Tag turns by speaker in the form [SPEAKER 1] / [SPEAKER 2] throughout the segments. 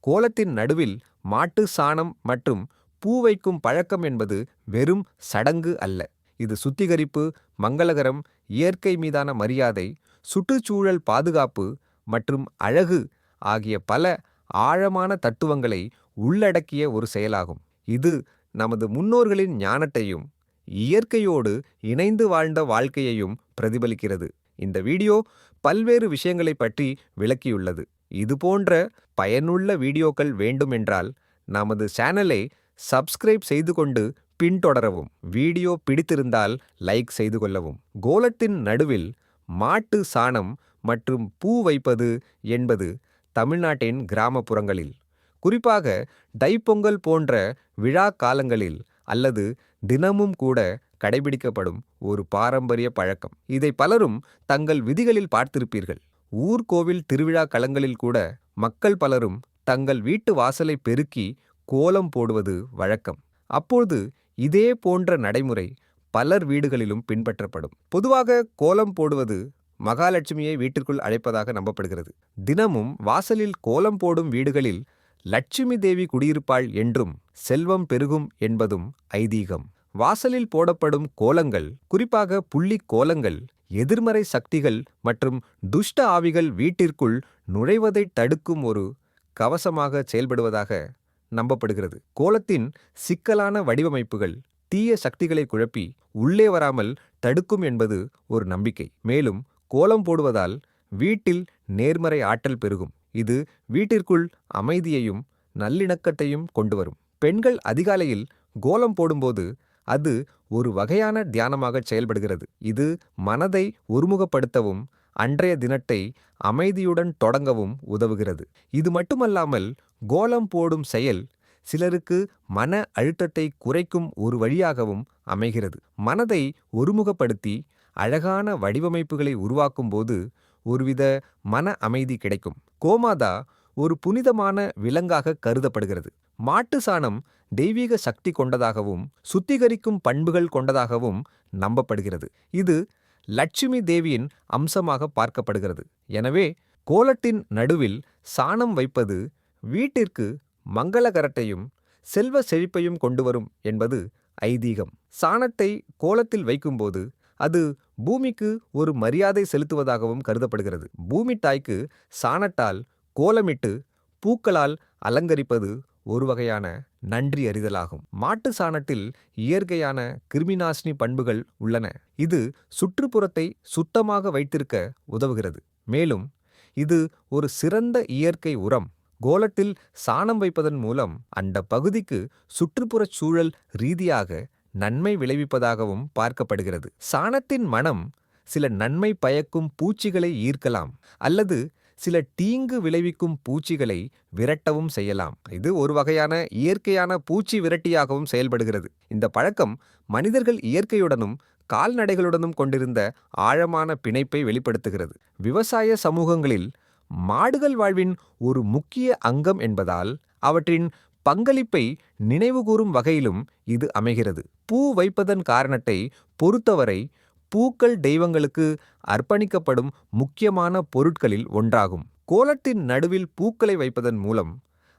[SPEAKER 1] கோலத்தின் நடுவில் மாட்டு சாணம் மற்றும் பூ வைக்கும் பழக்கம் என்பது வெறும் சடங்கு அல்ல. இது சுத்திகரிப்பு மங்களகரம் இயற்கை மீதான மரியாதை சுற்றுச்சூழல் பாதுகாப்பு மற்றும் அழகு ஆகிய பல ஆழமான தத்துவங்களை உள்ளடக்கிய ஒரு செயலாகும். இது நமது முன்னோர்களின் ஞானத்தையும் இயற்கையோடு இணைந்து வாழ்ந்த வாழ்க்கையையும் பிரதிபலிக்கிறது. இந்த வீடியோ பல்வேறு விஷயங்களைப் பற்றி விளக்கியுள்ளது. இதுபோன்ற பயனுள்ள வீடியோக்கள் வேண்டுமென்றால் நமது சேனலை சப்ஸ்கிரைப் செய்து கொண்டு பின்தொடரவும். வீடியோ பிடித்திருந்தால் லைக் செய்து கொள்ளவும். கோலத்தின் நடுவில் மாட்டு சாணம் மற்றும் பூ வைப்பது என்பது தமிழ்நாட்டின் கிராமப்புறங்களில் குறிப்பாக தைப்பொங்கல் போன்ற விழா காலங்களில் அல்லது தினமும் கூட கடைபிடிக்கப்படும் ஒரு பாரம்பரிய பழக்கம். இதை பலரும் தங்கள் விதிகளில் பார்த்திருப்பீர்கள். ஊர்கோவில் திருவிழா களங்களில் கூட மக்கள் பலரும் தங்கள் வீட்டு வாசலை பெருக்கி கோலம் போடுவது வழக்கம். அப்போது இதே போன்ற நடைமுறை பலர் வீடுகளிலும் பின்பற்றப்படும். பொதுவாக கோலம் போடுவது மகாலட்சுமியை வீட்டிற்குள் அழைப்பதாக நம்பப்படுகிறது. தினமும் வாசலில் கோலம் போடும் வீடுகளில் லட்சுமி தேவி குடியிருப்பாள் என்றும் செல்வம் பெருகும் என்பதும் ஐதீகம். வாசலில் போடப்படும் கோலங்கள் குறிப்பாக புள்ளி கோலங்கள் எதிர்மறை சக்திகள் மற்றும் துஷ்ட ஆவிகள் வீட்டிற்குள் நுழைவதை தடுக்கும் ஒரு கவசமாக செயல்படுவதாக நம்பப்படுகிறது. கோலத்தின் சிக்கலான வடிவமைப்புகள் தீய சக்திகளை குழப்பி உள்ளே வராமல் தடுக்கும் என்பது ஒரு நம்பிக்கை. மேலும் கோலம் போடுவதால் வீட்டில் நேர்மறை ஆற்றல் பெருகும். இது வீட்டிற்குள் அமைதியையும் நல்லிணக்கத்தையும் கொண்டு வரும் பெண்கள் அதிகாலையில் கோலம் போடும்போது அது ஒரு வகையான தியானமாக செயல்படுகிறது. இது மனதை ஒருமுகப்படுத்தவும் அன்றைய தினத்தை அமைதியுடன் தொடங்கவும் உதவுகிறது. இது மட்டுமல்லாமல் கோலம் போடும் செயல் சிலருக்கு மன அழுத்தத்தை குறைக்கும் ஒரு வழியாகவும் அமைகிறது. மனதை ஒருமுகப்படுத்தி அழகான வடிவமைப்புகளை உருவாக்கும் போது ஒருவித மன அமைதி கிடைக்கும். கோமாதா ஒரு புனிதமான விலங்காக கருதப்படுகிறது. மாட்டு சாணம் தெய்வீக சக்தி கொண்டதாகவும் சுத்திகரிக்கும் பண்புகள் கொண்டதாகவும் நம்பப்படுகிறது. இது லட்சுமி தேவியின் அம்சமாக பார்க்கப்படுகிறது. எனவே கோலத்தின் நடுவில் சாணம் வைப்பது வீட்டிற்கு மங்களகரட்டையும் செல்வ செழிப்பையும் கொண்டு வரும் என்பது ஐதீகம். சாணத்தை கோலத்தில் வைக்கும்போது அது பூமிக்கு ஒரு மரியாதை செலுத்துவதாகவும் கருதப்படுகிறது. பூமி தாய்க்கு சாணத்தால் கோலமிட்டு பூக்களால் அலங்கரிப்பது ஒரு வகையான நன்றி அறிதலாகும். மாட்டு சாணத்தில் இயற்கையான கிருமிநாசினி பண்புகள் உள்ளன. இது சுற்றுப்புறத்தை சுத்தமாக வைத்திருக்க உதவுகிறது. மேலும் இது ஒரு சிறந்த இயற்கை உரம். கோலத்தில் சாணம் வைப்பதன் மூலம் அந்த பகுதிக்கு சுற்றுப்புறச் சூழல் ரீதியாக நன்மை விளைவிப்பதாகவும் பார்க்கப்படுகிறது. சாணத்தின் மனம் சில நன்மை பயக்கும் பூச்சிகளை ஈர்க்கலாம். அல்லது சில தீங்கு விளைவிக்கும் பூச்சிகளை விரட்டவும் செய்யலாம். இது ஒரு வகையான இயற்கையான பூச்சி விரட்டியாகவும் செயல்படுகிறது. இந்த பழக்கம் மனிதர்கள் இயற்கையுடனும் கால்நடைகளுடனும் கொண்டிருந்த ஆழமான பிணைப்பை வெளிப்படுத்துகிறது. விவசாய சமூகங்களில் மாடுகள் வாழ்வின் ஒரு முக்கிய அங்கம் என்பதால் அவற்றின் பங்களிப்பை நினைவுகூரும் வகையிலும் இது அமைகிறது. பூ வைப்பதன் காரணத்தை பொறுத்தவரை பூக்கள் தெய்வங்களுக்கு அர்ப்பணிக்கப்படும் முக்கியமான பொருட்களில் ஒன்றாகும். கோலத்தின் நடுவில் பூக்களை வைப்பதன் மூலம்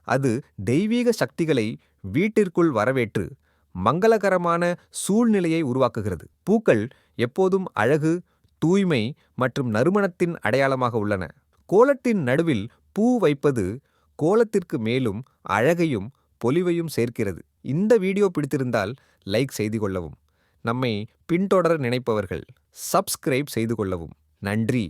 [SPEAKER 1] அது தெய்வீக சக்திகளை வீட்டிற்குள் வரவேற்று மங்களகரமான சூழ்நிலையை உருவாக்குகிறது. பூக்கள் எப்போதும் அழகு தூய்மை மற்றும் நறுமணத்தின் அடையாளமாக உள்ளன. கோலத்தின் நடுவில் பூ வைப்பது கோலத்திற்கு மேலும் அழகையும் பொலிவையும் சேர்க்கிறது. இந்த வீடியோ பிடித்திருந்தால் லைக் செய்து கொள்ளவும். நம்மை பின்தொடர நினைப்பவர்கள். சப்ஸ்கிரைப் செய்து கொள்ளவும். நன்றி.